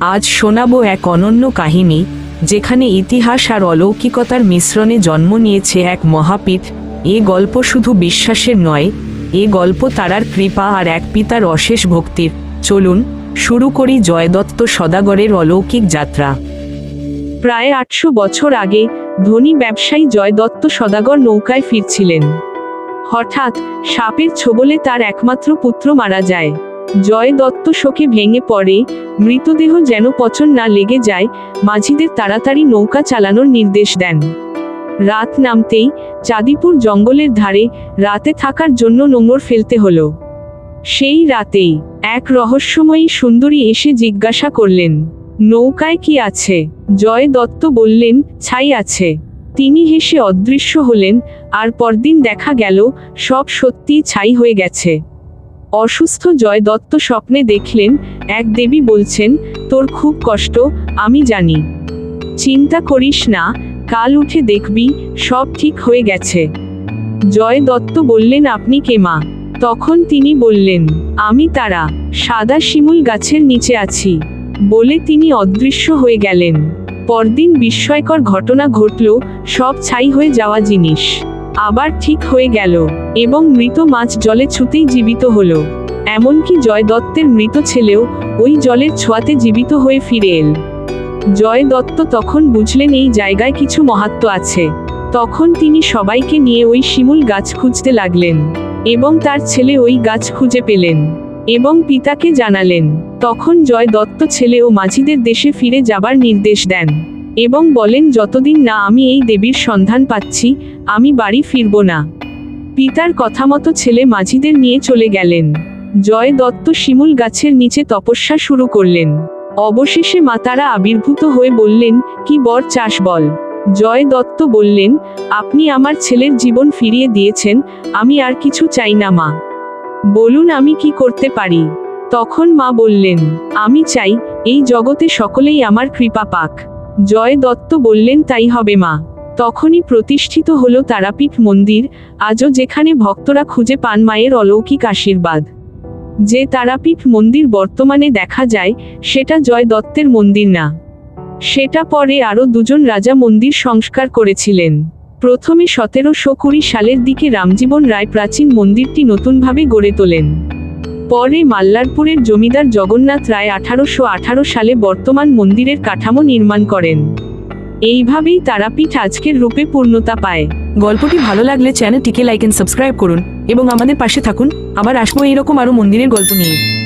আজ শোনাবো এক অনন্য কাহিনী, যেখানে ইতিহাস আর অলৌকিকতার মিশ্রণে জন্ম নিয়েছে এক মহাপীঠ। এ গল্প শুধু বিশ্বাসের নয়, এ গল্প তারার কৃপা আর এক পিতার অশেষ ভক্তির। চলুন, শুরু করি জয়দত্ত সদাগরের অলৌকিক যাত্রা। প্রায় আটশো বছর আগে, ধনী ব্যবসায়ী জয়দত্ত সদাগর নৌকায় ফিরছিলেন। হঠাৎ, সাপের ছোবলে তার একমাত্র পুত্র মারা যায়। জয় দত্ত শোকে ভেঙে পড়ে, মৃতদেহ যেন পচন না লেগে যায়, মাঝিদের তাড়াতাড়ি নৌকা চালানোর নির্দেশ দেন। রাত নামতেই চাঁদিপুর জঙ্গলের ধারে রাতে থাকার জন্য নোঙর ফেলতে হলো। সেই রাতেই এক রহস্যময়ী সুন্দরী এসে জিজ্ঞাসা করলেন, নৌকায় কি আছে? জয় দত্ত বললেন, ছাই আছে। তিনি হেসে অদৃশ্য হলেন, আর পরদিন দেখা গেল, সব সত্যিই ছাই হয়ে গেছে। অসুস্থ জয় দত্ত স্বপ্নে দেখলেন, এক দেবী বলছেন, তোর খুব কষ্ট, আমি জানি। চিন্তা করিস না, কাল উঠে দেখবি, সব ঠিক হয়ে গেছে জয় দত্ত বললেন, আপনি কে মা তখন তিনি বললেন, আমি তারা, সাদা শিমুল গাছের নিচে আছি বলে তিনি অদৃশ্য হয়ে গেলেন। পরদিন বিস্ময়কর ঘটনা ঘটল, সব ছাই হয়ে যাওয়া জিনিস। আবার ঠিক হয়ে গেল, এবং মৃত মাছ জলে ছুতেই জীবিত হল। এমনকি জয় দত্তের মৃত ছেলেও ওই জলের ছোঁয়াতে জীবিত হয়ে ফিরে এল। জয় দত্ত তখন বুঝলেন এই জায়গায় কিছু মহাত্ম আছে। তখন তিনি সবাইকে নিয়ে ওই শিমুল গাছ খুঁজতে লাগলেন, এবং তার ছেলে ওই গাছ খুঁজে পেলেন, এবং পিতাকে জানালেন, তখন জয় দত্ত ছেলে ও মাঝিদের দেশে ফিরে যাবার নির্দেশ দেন। এবং বলেন, যতদিন না আমি এই দেবীর সন্ধান পাচ্ছি, আমি বাড়ি ফিরব না। পিতার কথা মতো ছেলে মাঝিদের নিয়ে চলে গেলেন। জয় দত্ত শিমুল গাছের নিচে তপস্যা শুরু করলেন। অবশেষে মাতারা আবির্ভূত হয়ে বললেন, কি বর চাষ বল? জয় দত্ত বললেন, আপনি আমার ছেলের জীবন ফিরিয়ে দিয়েছেন, আমি আর কিছু চাই না মা। বলুন আমি কি করতে পারি? তখন মা বললেন, আমি চাই, এই জগতে সকলেই আমার কৃপা পাক। জয় দত্ত বললেন, তাই হবে মা। তখনই প্রতিষ্ঠিত হল তারাপীঠ মন্দির, আজও যেখানে ভক্তরা খুঁজে পান মায়ের অলৌকিক আশীর্বাদ। যে তারাপীঠ মন্দির বর্তমানে দেখা যায়, সেটা জয় দত্তের মন্দির না। সেটা পরে আরও দুজন রাজা মন্দির সংস্কার করেছিলেন। প্রথমে সতেরোশো কুড়ি সালের দিকে রামজীবন রায় প্রাচীন মন্দিরটি নতুনভাবে গড়ে তোলেন। পরে মাল্লারপুরের জমিদার জগন্নাথ রায় আঠারোশো আঠারো সালে বর্তমান মন্দিরের কাঠামো নির্মাণ করেন। এইভাবেই তারাপীঠ আজকের রূপে পূর্ণতা পায়। গল্পটি ভালো লাগলে চ্যানেলটিকে লাইক এন্ড সাবস্ক্রাইব করুন এবং আমাদের পাশে থাকুন। আবার আসব এইরকম আরও মন্দিরের গল্প নিয়ে।